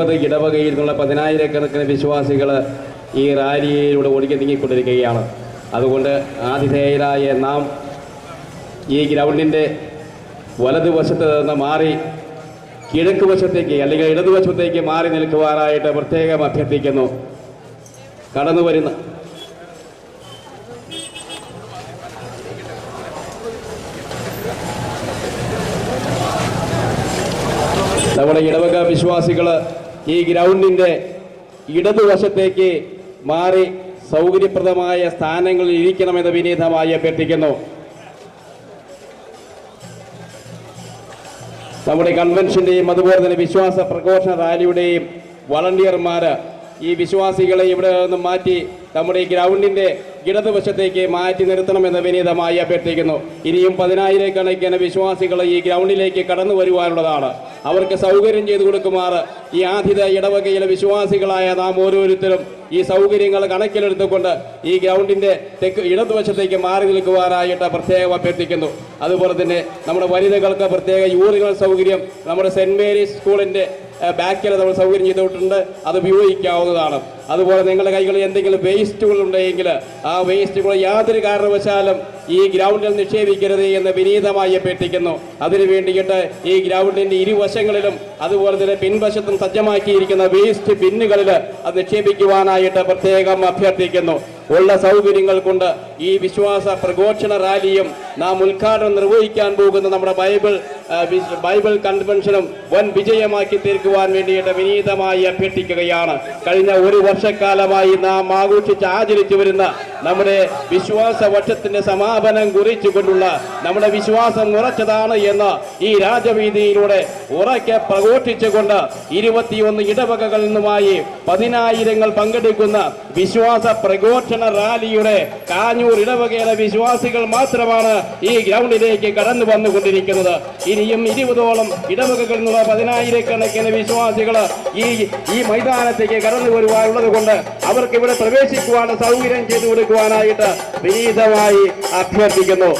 ഇരുപത് ഇടവകയിൽ നിന്നുള്ള പതിനായിരക്കണക്കിന് വിശ്വാസികൾ ഈ റാലിയിലൂടെ ഒഴുകി നീങ്ങിക്കൊണ്ടിരിക്കുകയാണ് അതുകൊണ്ട് ആതിഥേയരായ നാം ഈ ഗ്രൗണ്ടിന്റെ വലതുവശത്ത് നിന്ന് മാറി കിഴക്ക് വശത്തേക്ക് അല്ലെങ്കിൽ ഇടതുവശത്തേക്ക് മാറി നിൽക്കുവാനായിട്ട് പ്രത്യേകം അഭ്യർത്ഥിക്കുന്നു. കടന്നു വരുന്ന നമ്മുടെ ഇടവക വിശ്വാസികൾ ഈ ഗ്രൗണ്ടിന്റെ ഇടതുവശത്തേക്ക് മാറി സൗകര്യപ്രദമായ സ്ഥാനങ്ങളിൽ ഇരിക്കണമെന്ന് വിനീതമായി അഭ്യർത്ഥിക്കുന്നു. നമ്മുടെ കൺവെൻഷന്റെയും അതുപോലെ തന്നെ വിശ്വാസ പ്രഘോഷണ റാലിയുടെയും വളണ്ടിയർമാര് ഈ വിശ്വാസികളെ ഇവിടെ നിന്ന് മാറ്റി നമ്മുടെ ഗ്രൗണ്ടിന്റെ ഇടതുവശത്തേക്ക് മാറ്റി നിർത്തണമെന്ന് വിനീതമായി അഭ്യർത്ഥിക്കുന്നു. ഇനിയും പതിനായിരക്കണക്കിന് വിശ്വാസികൾ ഈ ഗ്രൗണ്ടിലേക്ക് കടന്നു വരുവാനുള്ളതാണ്. അവർക്ക് സൗകര്യം ചെയ്തു കൊടുക്കുമാർ ഈ ആതിഥ ഇടവകയിലെ വിശ്വാസികളായ നാം ഓരോരുത്തരും ഈ സൗകര്യങ്ങൾ കണക്കിലെടുത്തുകൊണ്ട് ഈ ഗ്രൗണ്ടിന്റെ തെക്ക് ഇടതുവശത്തേക്ക് മാറി നിൽക്കുവാനായിട്ട് പ്രത്യേകം അഭ്യർത്ഥിക്കുന്നു. അതുപോലെ തന്നെ നമ്മുടെ വനിതകൾക്ക് പ്രത്യേക യൂറിനൽ സൗകര്യം നമ്മുടെ സെന്റ് മേരീസ് സ്കൂളിന്റെ ബാക്കിൽ നമ്മൾ സൗകര്യം ചെയ്തിട്ടുണ്ട് അത് ഉപയോഗിക്കാവുന്നതാണ്. അതുപോലെ നിങ്ങളുടെ കൈകളിൽ എന്തെങ്കിലും വേസ്റ്റുകൾ ഉണ്ടെങ്കിൽ ആ വേസ്റ്റുകൾ യാതൊരു കാരണവശാലും ഈ ഗ്രൗണ്ടിൽ നിക്ഷേപിക്കരുത് എന്ന് വിനീതമായി അഭ്യർത്ഥിക്കുന്നു. അതിനു വേണ്ടിയിട്ട് ഈ ഗ്രൗണ്ടിന്റെ ഇരുവശങ്ങളിലും അതുപോലെ തന്നെ പിൻവശത്തും സജ്ജമാക്കിയിരിക്കുന്ന വേസ്റ്റ് ബിന്നുകളിൽ അത് നിക്ഷേപിക്കുവാനായിട്ട് പ്രത്യേകം അഭ്യർത്ഥിക്കുന്നു. ഉള്ള സൗകര്യങ്ങൾ കൊണ്ട് ഈ വിശ്വാസ പ്രഘോഷണ റാലിയും നാം ഉദ്ഘാടനം നിർവഹിക്കാൻ പോകുന്ന നമ്മുടെ ബൈബിൾ ബൈബിൾ കൺവെൻഷനും വൻ വിജയമാക്കി തീർക്കുവാൻ വേണ്ടിയിട്ട് വിനീതമായി അഭ്യർത്ഥിക്കുകയാണ്. കഴിഞ്ഞ ഒരു വർഷക്കാലമായി നാം ആഘോഷിച്ച് ആചരിച്ചു വരുന്ന നമ്മുടെ വിശ്വാസ വർഷത്തിന്റെ സമാപനം കുറിച്ചുകൊണ്ടുള്ള നമ്മുടെ വിശ്വാസം ഉറച്ചതാണ് എന്ന് ഈ രാജവീതിയിലൂടെ ഉറക്കെ പ്രഘോഷിച്ചുകൊണ്ട് ഇരുപത്തിയൊന്ന് ഇടവകകളിൽ നിന്നുമായി പതിനായിരങ്ങൾ പങ്കെടുക്കുന്ന വിശ്വാസ പ്രഘോഷണ റാലിയുടെ കാഞ്ഞൂർ ഇടവകയിലെ വിശ്വാസികൾ മാത്രമാണ് ഈ ഗ്രൗണ്ടിലേക്ക് കടന്നു വന്നുകൊണ്ടിരിക്കുന്നത്. ഇനിയും ഇരുപതോളം ഇടവകകളിൽ നിന്നുള്ള പതിനായിരക്കണക്കിന് വിശ്വാസികൾ ഈ ഈ മൈതാനത്തേക്ക് കടന്നു വരുവാനുള്ളത് കൊണ്ട് അവർക്ക് ഇവിടെ പ്രവേശിക്കുവാനുള്ള സൗകര്യം ചെയ്തു കൊടുക്കുവാനായിട്ട് വിനീതമായി അഭ്യർത്ഥിക്കുന്നു.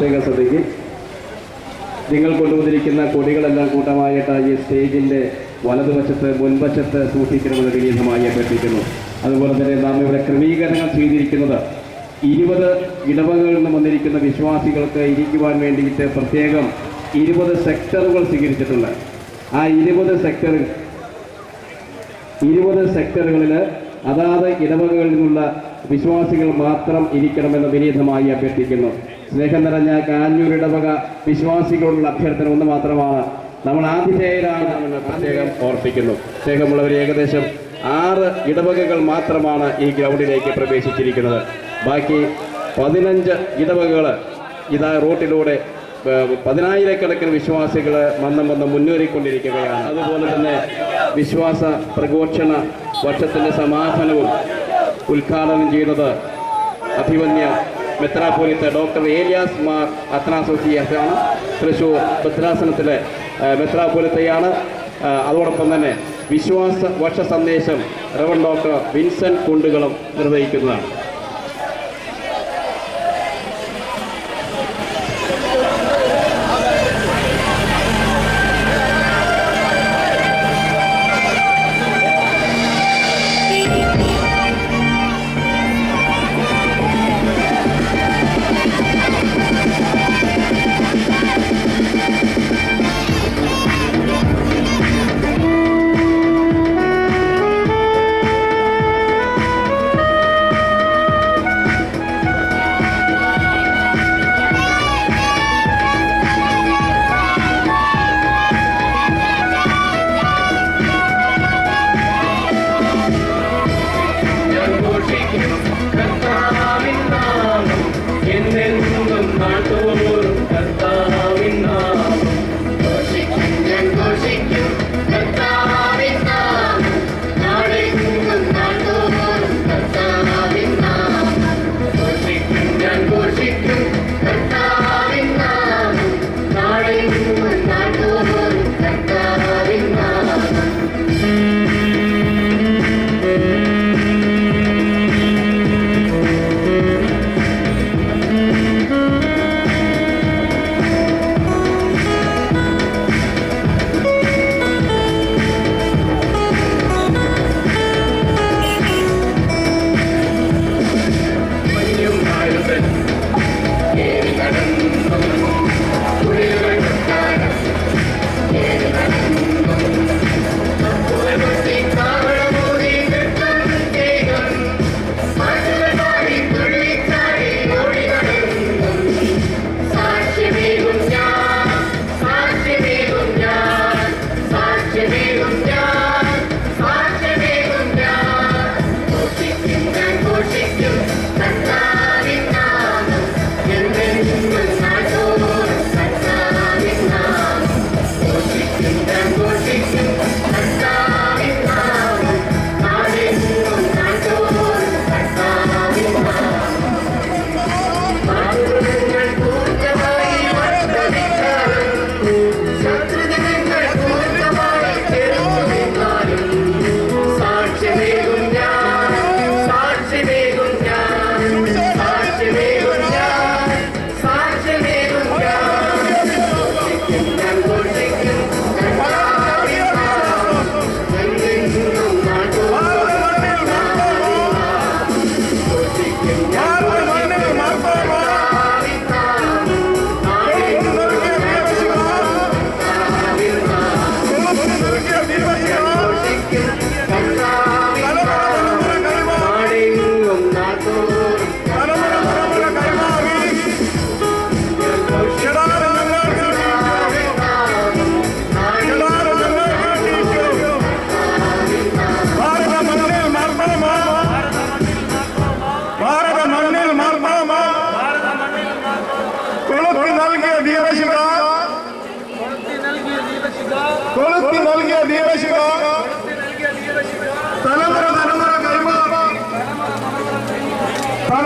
പ്രത്യേക ശ്രദ്ധിക്കും നിങ്ങൾ കൊണ്ടുവന്നിരിക്കുന്ന കൊടികളെല്ലാം കൂട്ടമായിട്ട് ഈ സ്റ്റേജിന്റെ വലതുവശത്ത് മുൻവശത്ത് സൂക്ഷിക്കണമെന്ന് വിനീതമായി അഭ്യർത്ഥിക്കുന്നു. അതുപോലെ തന്നെ നാം ഇവിടെ ക്രമീകരണങ്ങൾ ചെയ്തിരിക്കുന്നത് ഇരുപത് ഇടവകളിൽ നിന്ന് വന്നിരിക്കുന്ന വിശ്വാസികൾക്ക് ഇരിക്കുവാൻ വേണ്ടിയിട്ട് പ്രത്യേകം ഇരുപത് സെക്ടറുകൾ സ്വീകരിച്ചിട്ടുണ്ട്. ആ ഇരുപത് സെക്ടറിൽ ഇരുപത് സെക്ടറുകളിൽ അതാത് ഇടവകകളിൽ നിന്നുള്ള വിശ്വാസികൾ മാത്രം ഇരിക്കണമെന്ന് വിനീതമായി അഭ്യർത്ഥിക്കുന്നു. സ്നേഹം നിറഞ്ഞ കാഞ്ഞൂർ ഇടവക വിശ്വാസികളോടുള്ള അഭ്യർത്ഥന ഒന്ന് മാത്രമാണ്. നമ്മൾ ആതിഥേയരാണ് പ്രത്യേകം ഓർപ്പിക്കുന്നു. സ്നേഹമുള്ളവർ ഏകദേശം ആറ് ഇടവകകൾ മാത്രമാണ് ഈ ഗ്രൗണ്ടിലേക്ക് പ്രവേശിച്ചിരിക്കുന്നത്. ബാക്കി പതിനഞ്ച് ഇടവകകൾ ഇതാ റോട്ടിലൂടെ പതിനായിരക്കണക്കിന് വിശ്വാസികൾ മന്ദം മന്ദം മുന്നേറിക്കൊണ്ടിരിക്കുകയാണ്. അതുപോലെ തന്നെ വിശ്വാസ പ്രഘോഷണ വർഷത്തിന്റെ സമാപനവും ഉദ്ഘാടനം ചെയ്യുന്നത് അഭിമന്യ മെത്രാപോലിത്ത ഡോക്ടർ ഏലിയാസ് മാർ അത്നാസോസിയാണ് തൃശ്ശൂർ ഭദ്രാസനത്തിലെ മെത്രാപോലിത്തയാണ് അതോടൊപ്പം തന്നെ വിശ്വാസ വർഷ സന്ദേശം റവൻ ഡോക്ടർ വിൻസെന്റ് കുണ്ടുകളും നിർവഹിക്കുന്നതാണ്.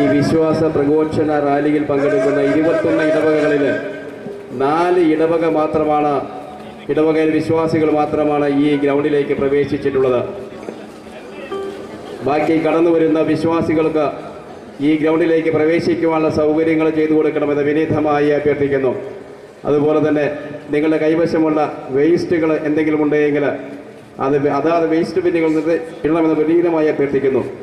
ഈ വിശ്വാസ പ്രഘോഷണ റാലിയിൽ പങ്കെടുക്കുന്ന ഇരുപത്തൊന്ന് ഇടവകകളിൽ നാല് ഇടവക മാത്രമാണ് ഇടവകയിൽ വിശ്വാസികൾ മാത്രമാണ് ഈ ഗ്രൗണ്ടിലേക്ക് പ്രവേശിച്ചിട്ടുള്ളത്. ബാക്കി കടന്നു വരുന്ന വിശ്വാസികൾക്ക് ഈ ഗ്രൗണ്ടിലേക്ക് പ്രവേശിക്കുവാനുള്ള സൗകര്യങ്ങൾ ചെയ്തു കൊടുക്കണമെന്ന് വിനീതമായി അഭ്യർത്ഥിക്കുന്നു. അതുപോലെ തന്നെ നിങ്ങളുടെ കൈവശമുള്ള വേസ്റ്റുകൾ എന്തെങ്കിലും ഉണ്ടെങ്കിൽ അത് അതാത് വേസ്റ്റ് ബിന്നുകൾ ഇടണമെന്ന് വിനീതമായി അഭ്യർത്ഥിക്കുന്നു.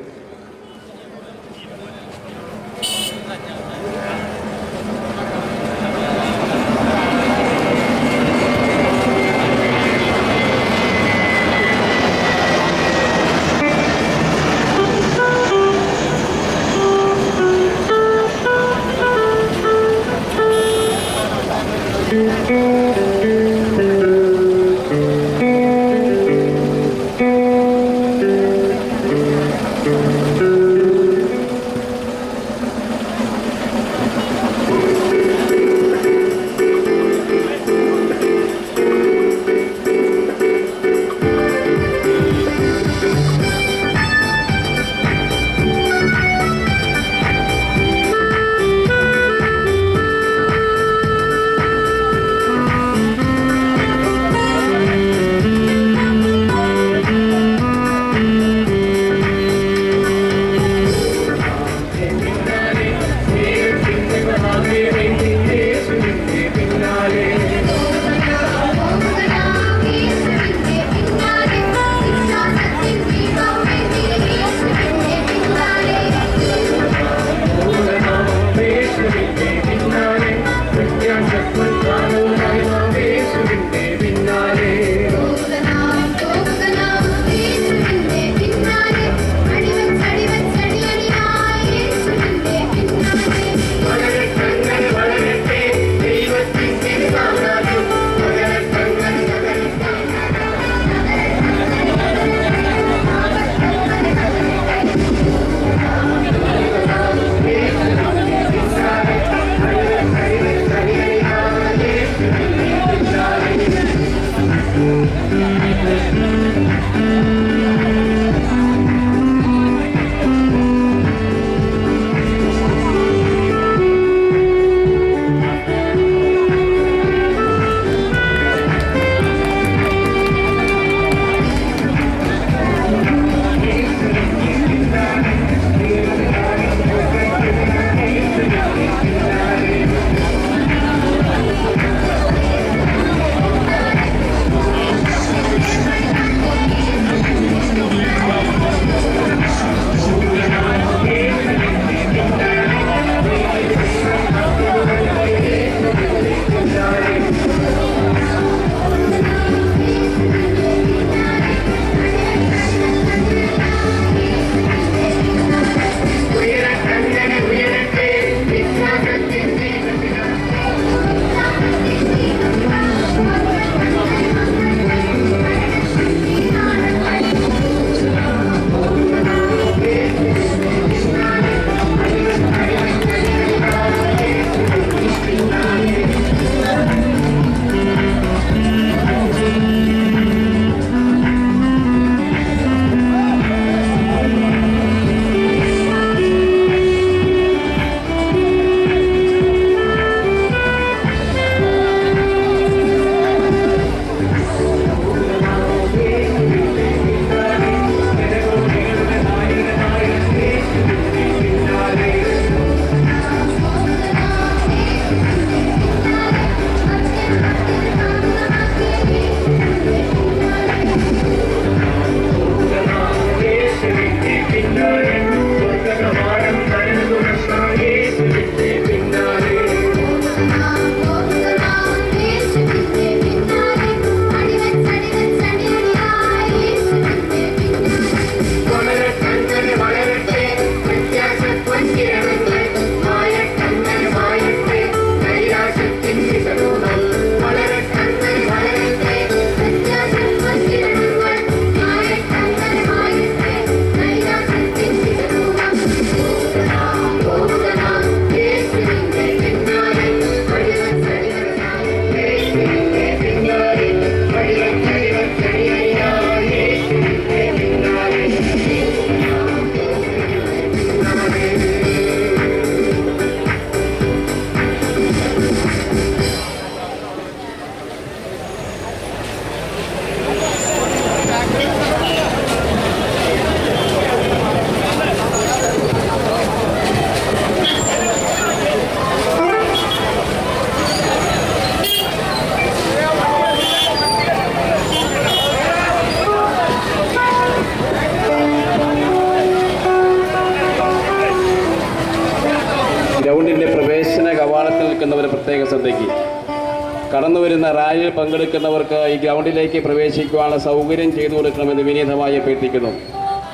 വരുന്ന റാലിയിൽ പങ്കെടുക്കുന്നവർക്ക് ഈ ഗ്രൗണ്ടിലേക്ക് പ്രവേശിക്കുവാനുള്ള സൗകര്യം ചെയ്തു കൊടുക്കണമെന്ന് വിനീതമായി അഭ്യർത്ഥിക്കുന്നു.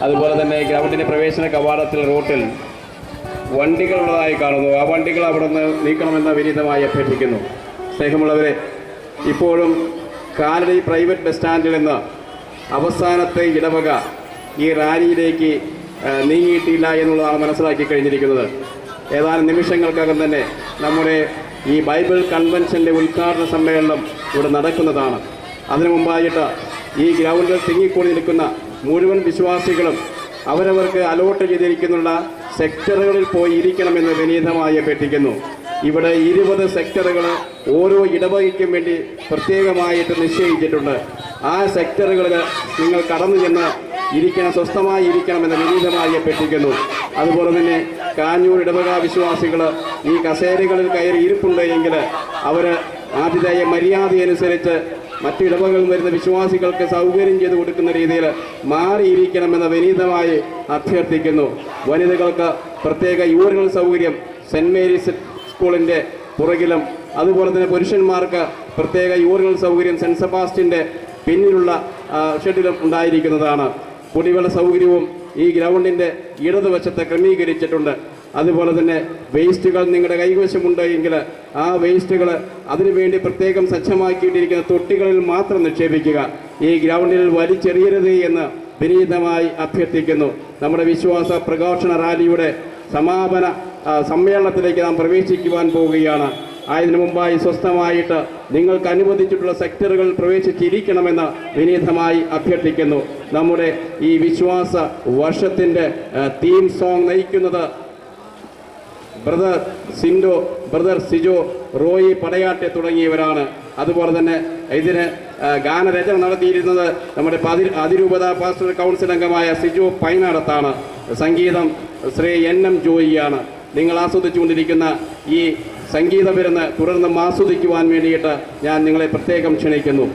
അതുപോലെ തന്നെ ഗ്രൗണ്ടിന്റെ പ്രവേശന കവാടത്തിൽ റോട്ടിൽ വണ്ടികളുള്ളതായി കാണുന്നു. ആ വണ്ടികൾ അവിടെ നിന്ന് നീക്കണമെന്ന് വിനീതമായി അഭ്യർത്ഥിക്കുന്നു. സ്നേഹമുള്ളവരെ ഇപ്പോഴും കാലടി പ്രൈവറ്റ് ബസ് സ്റ്റാൻഡിൽ നിന്ന് അവസാനത്തെ ഇടവക ഈ റാലിയിലേക്ക് നീങ്ങിയിട്ടില്ല എന്നുള്ളതാണ് മനസ്സിലാക്കി കഴിഞ്ഞിരിക്കുന്നത്. ഏതാനും നിമിഷങ്ങൾക്കകം തന്നെ നമ്മുടെ ഈ ബൈബിൾ കൺവെൻഷന്റെ ഉദ്ഘാടന സമ്മേളനം ഇവിടെ നടക്കുന്നതാണ്. അതിനു മുമ്പായിട്ട് ഈ ഗ്രൗണ്ടിൽ തിങ്ങിക്കൂടി നിൽക്കുന്ന മുഴുവൻ വിശ്വാസികളും അവരവർക്ക് അലോട്ട് ചെയ്തിരിക്കുന്നുള്ള സെക്ടറുകളിൽ പോയി ഇരിക്കണമെന്ന് വിനീതമായി അഭ്യർത്ഥിക്കുന്നു. ഇവിടെ ഇരുപത് സെക്ടറുകൾ ഓരോ ഇടവകയ്ക്കും വേണ്ടി പ്രത്യേകമായിട്ട് നിശ്ചയിച്ചിട്ടുണ്ട്. ആ സെക്ടറുകളിൽ നിങ്ങൾ കടന്നു ചെന്ന് ഇരിക്കണം സ്വസ്ഥമായി ഇരിക്കണമെന്ന് വിനീതമായി അഭ്യർത്ഥിക്കുന്നു. അതുപോലെ തന്നെ കാഞ്ഞൂർ ഇടവക വിശ്വാസികൾ ഈ കസേരകളിൽ കയറി ഇരിപ്പുണ്ട് എങ്കിൽ അവർ ആതിഥേയ മര്യാദയനുസരിച്ച് മറ്റു ഇടവകളിൽ വരുന്ന വിശ്വാസികൾക്ക് സൗകര്യം ചെയ്തു കൊടുക്കുന്ന രീതിയിൽ മാറിയിരിക്കണമെന്ന് വിനീതമായി അഭ്യർത്ഥിക്കുന്നു. വനിതകൾക്ക് പ്രത്യേക യൂറിനൽ സൗകര്യം സെന്റ് മേരീസ് സ്കൂളിന്റെ പുറകിലും അതുപോലെ തന്നെ പുരുഷന്മാർക്ക് പ്രത്യേക യൂറിനൽ സൗകര്യം സെന്റ് സെബാസ്റ്റിന്റെ പിന്നിലുള്ള ഷെഡിലും ഉണ്ടായിരിക്കുന്നതാണ്. കുടിവെള്ള സൗകര്യവും ഈ ഗ്രൗണ്ടിന്റെ ഇടതുവശത്ത് ക്രമീകരിച്ചിട്ടുണ്ട്. അതുപോലെ തന്നെ വേസ്റ്റുകൾ നിങ്ങളുടെ കൈവശമുണ്ട് എങ്കിൽ ആ വേസ്റ്റുകൾ അതിനുവേണ്ടി പ്രത്യേകം സജ്ജമാക്കിയിട്ടിരിക്കുന്ന തൊട്ടികളിൽ മാത്രം നിക്ഷേപിക്കുക. ഈ ഗ്രൗണ്ടിൽ വലിച്ചെറിയരുത് എന്ന് വിനീതമായി അഭ്യർത്ഥിക്കുന്നു. നമ്മുടെ വിശ്വാസ പ്രകാശന റാലിയുടെ സമാപന സമ്മേളനത്തിലേക്ക് നാം പ്രവേശിക്കുവാൻ പോവുകയാണ്. ആയതിനു മുമ്പായി സ്വസ്ഥമായിട്ട് നിങ്ങൾക്ക് അനുവദിച്ചിട്ടുള്ള സെക്ടറുകൾ പ്രവേശിച്ചിരിക്കണമെന്ന് വിനീതമായി അഭ്യർത്ഥിക്കുന്നു. നമ്മുടെ ഈ വിശ്വാസ വർഷത്തിന്റെ തീം സോങ് നയിക്കുന്നത് ബ്രദർ സിൻഡോ ബ്രദർ സിജോ റോയി പടയാട്ടെ തുടങ്ങിയവരാണ്. അതുപോലെ തന്നെ ഇതിന് ഗാനരചന നടത്തിയിരുന്നത് നമ്മുടെ പതി അതിരൂപത പാസ്റ്റർ കൗൺസിൽ അംഗമായ സിജോ പൈനാടത്താണ്. സംഗീതം ശ്രീ എൻ എം ജോയിയാണ്. നിങ്ങൾ ആസ്വദിച്ചുകൊണ്ടിരിക്കുന്ന ഈ സംഗീത വിരുന്ന് തുടർന്നും ആസ്വദിക്കുവാൻ വേണ്ടിയിട്ട് ഞാൻ നിങ്ങളെ പ്രത്യേകം ക്ഷണിക്കുന്നു.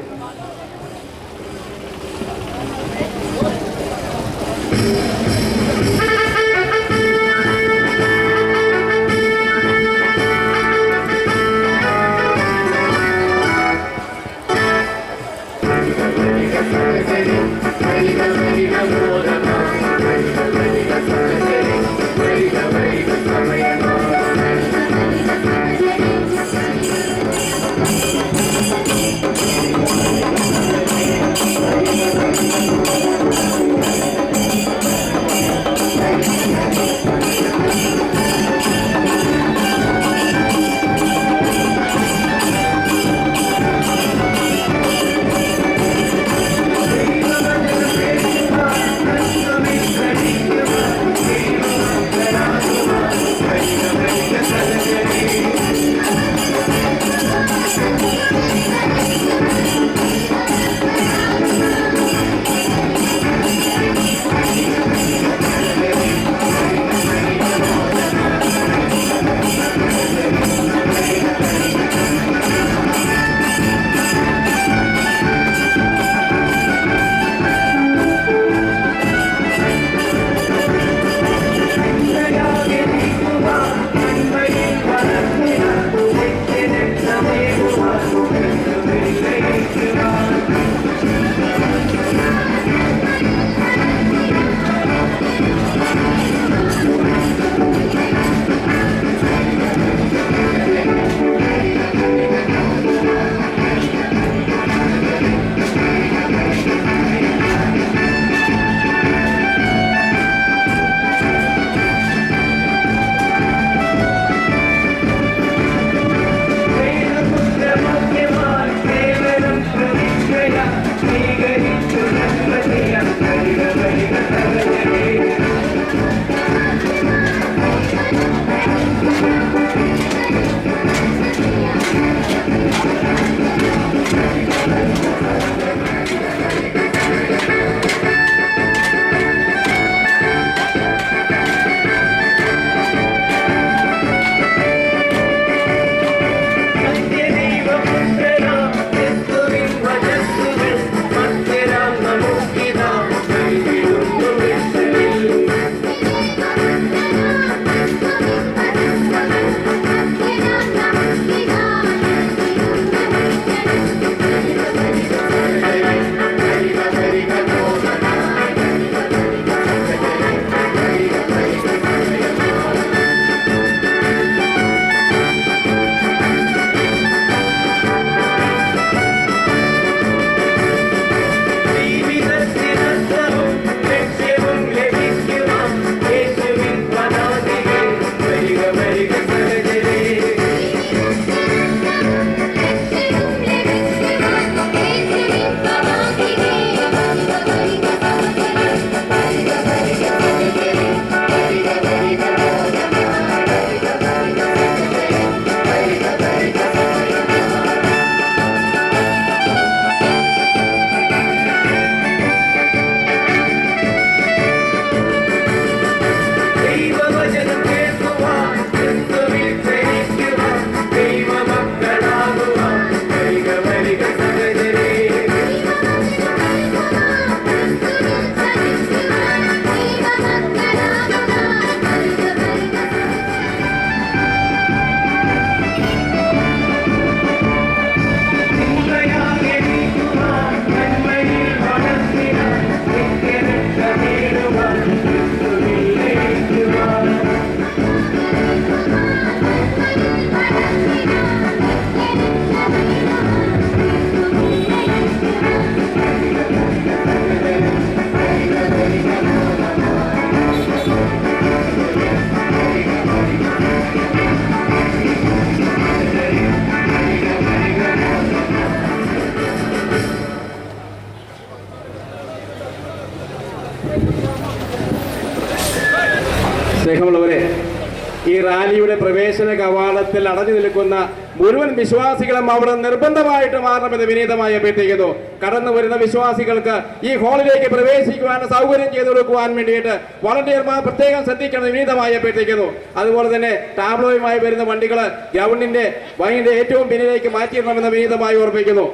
റാലിയുടെ പ്രവേശന കവാടത്തിൽ അടഞ്ഞു നിൽക്കുന്ന മുഴുവൻ വിശ്വാസികളും അവിടെ നിർബന്ധമായിട്ട് മാറണമെന്ന് വിനീതമായി അഭ്യർത്ഥിക്കുന്നു. കടന്നു വരുന്ന വിശ്വാസികൾക്ക് ഈ ഹാളിലേക്ക് പ്രവേശിക്കുവാൻ സൗകര്യം ചെയ്തു കൊടുക്കുവാൻ വേണ്ടിയിട്ട് വളണ്ടിയർമാർ പ്രത്യേകം ശ്രദ്ധിക്കണം വിനീതമായി അഭ്യർത്ഥിക്കുന്നു. അതുപോലെ തന്നെ ടാബ്ലോയുമായി വരുന്ന വണ്ടികൾ ഗ്രൗണ്ടിന്റെ വൈകിന്റെ ഏറ്റവും പിന്നിലേക്ക് മാറ്റിയിടണമെന്ന് വിനീതമായി ഓർമ്മിക്കുന്നു.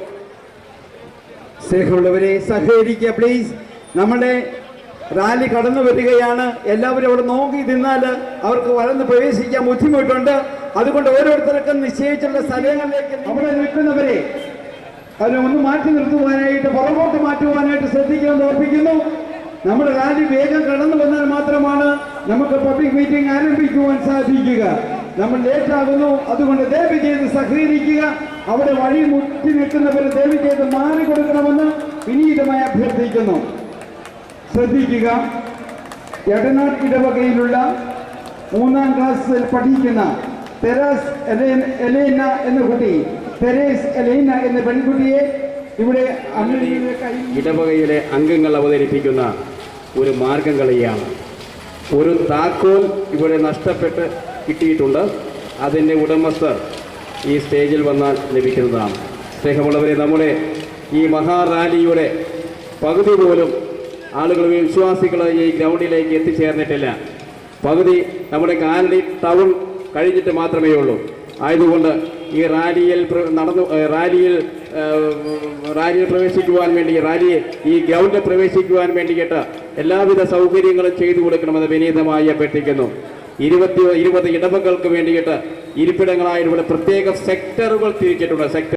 സ്നേഹമുള്ളവരെ സഹകരിക്കുക പ്ലീസ് നമ്മുടെ റാലി കടന്നു വരികയാണ്. എല്ലാവരും അവിടെ നോക്കി നിന്നാൽ അവർക്ക് വളർന്ന് പ്രവേശിക്കാൻ ബുദ്ധിമുട്ടുണ്ട്. അതുകൊണ്ട് ഓരോരുത്തർക്കും നിശ്ചയിച്ചുള്ള സ്ഥലങ്ങളിലേക്ക് അവിടെ നിൽക്കുന്നവരെ അതിനെ ഒന്ന് മാറ്റി നിർത്തുവാനായിട്ട് പുറകോട്ട് മാറ്റുവാനായിട്ട് ശ്രദ്ധിക്കണമെന്ന് ഓർപ്പിക്കുന്നു. നമ്മുടെ റാലി വേഗം കടന്നു വന്നാൽ മാത്രമാണ് നമുക്ക് പബ്ലിക് മീറ്റിംഗ് ആരംഭിക്കുവാൻ സാധിക്കുക. നമ്മൾ ലേറ്റ് ആകുന്നു. അതുകൊണ്ട് ദേവി ചെയ്ത് സഹകരിക്കുക. അവിടെ വഴി മുട്ടി നിൽക്കുന്നവർ ദേവി ചെയ്ത് മാറി കൊടുക്കണമെന്ന് വിനീതമായി അഭ്യർത്ഥിക്കുന്നു. ശ്രദ്ധിക്കുക. എടനാട് ഇടവകയിലുള്ള മൂന്നാം ക്ലാസ്സിൽ പഠിക്കുന്ന തെരാസ് എലേന- എന്ന കുട്ടി തെരേസ് എലേന എന്ന പെൺകുട്ടിയെ ഇവിടെ ഇടവകയിലെ അംഗങ്ങൾ അവതരിപ്പിക്കുന്ന ഒരു മാർഗം കളിയാണ് ഒരു താക്കോൽ ഇവിടെ നഷ്ടപ്പെട്ട് കിട്ടിയിട്ടുണ്ട്. അതിന്റെ ഉടമസ്ഥർ ഈ സ്റ്റേജിൽ വന്നാൽ ലഭിക്കുന്നതാണ്. സ്നേഹമുള്ളവരെ നമ്മുടെ ഈ മഹാറാലിയുടെ പകുതി പോലും ആളുകൾ വിശ്വാസികൾ ഈ ഗ്രൗണ്ടിലേക്ക് എത്തിച്ചേർന്നിട്ടില്ല. പകുതി നമ്മുടെ കാലടി ടൗൺ കഴിഞ്ഞിട്ട് മാത്രമേ ഉള്ളൂ. ആയതുകൊണ്ട് ഈ റാലിയിൽ നടന്നു റാലിയിൽ റാലിയിൽ പ്രവേശിക്കുവാൻ വേണ്ടി റാലിയെ ഈ ഗ്രൗണ്ടിൽ പ്രവേശിക്കുവാൻ വേണ്ടിയിട്ട് എല്ലാവിധ സൗകര്യങ്ങളും ചെയ്തു കൊടുക്കണമെന്ന് വിനീതമായി അഭ്യർത്ഥിക്കുന്നു. ഇരുപത്തി ഇരുപത് ഇടവകൾക്ക് വേണ്ടിയിട്ട് ഇരിപ്പിടങ്ങളായിട്ട് ഇവിടെ പ്രത്യേക സെക്ടറുകൾ തിരിച്ചിട്ടുണ്ട്. സെക്ടർ